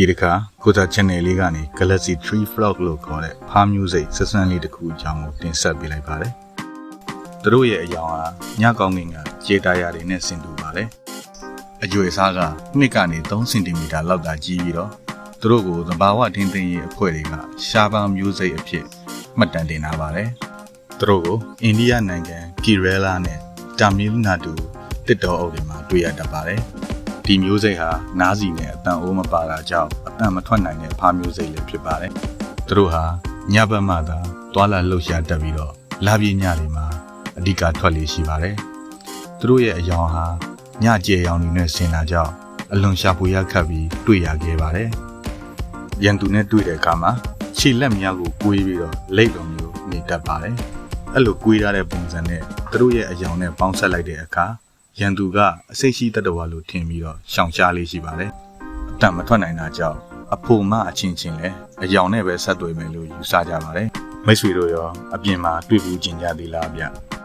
ဒီတစ်ခါကိုတာ channel လေးကနေ Galaxy 3 Vlog လို့ခေါ်တဲ့ဖားမျိုးစိတ်ဆက်ဆန်းလေးတစ်ခုအကြောင်းကိုတင်ဆက်ပေးလိုက်ပါတယ်။သူတို့ရဲ့အယောင်ဟာညကောင်းကင်ကကြေတာယာတွေနဲ့ဆင်တူပါတယ်။အကျွေအစားက2ကနေ3စင်တီမီတာလောက်သာကြီးပြီးတော့သူတို့ကိုသဘာဝထင်းထင်းရေးအဖွဲ့တွေကရှားပါမျိုးစိတ်အဖြစ်မှတ်တမ်းတင်ထားပါတယ်။သူတို့ကိုအိန္ဒိယနိုင်ငံ Kerala နဲ့တာမီလ်နာဒူတစ်တော်အုပ်တွေမှာတွေ့ရတတ်ပါတယ်။ ဒီမျိုးစိတ်ဟာနားစီနဲ့အတန်အိုးမပါတာကြောင့်အတန်မထွက်နိုင်တဲ့ဖားမျိုးစိတ်လည်းဖြစ်ပါတယ်။သူတို့ဟာညဘက်မှသာသွာလာလှုပ်ရှားတတ်ပြီးတော့လာပြင်းညတွေမှာအဓိကထွက်လေရှိပါတယ်။သူတို့ရဲ့အယောင်ဟာညကျေရောင်တွေနဲ့ဆင်တာကြောင့်အလွန်ရှာဖွေရခတ်ပြီးတွေ့ရခဲ့ပါတယ်။ရန်သူနဲ့တွေ့တဲ့အခါမှာခြေလက်များကိုကွေးပြီးတော့လိတ်တော်မျိုးနေတတ်ပါတယ်။အဲ့လိုကွေးထားတဲ့ပုံစံနဲ့သူတို့ရဲ့အယောင်နဲ့ပေါင်းဆက်လိုက်တဲ့အခါ ရန်သူကအစိတ်ရှိတတဝါလို့ထင်ပြီးတော့ရှောင်ရှားလေးရှိပါတယ်။အတန်မထွက်နိုင်တာကြောင့်အဖို့မအချင်းချင်းလဲအယောင်နဲ့ပဲဆက်သွယ်မယ်လို့ယူဆကြပါတယ်။မိတ်ဆွေတို့ရောအပြင်မှာတွေ့ဘူးကျင်ကြသေးလားဗျ။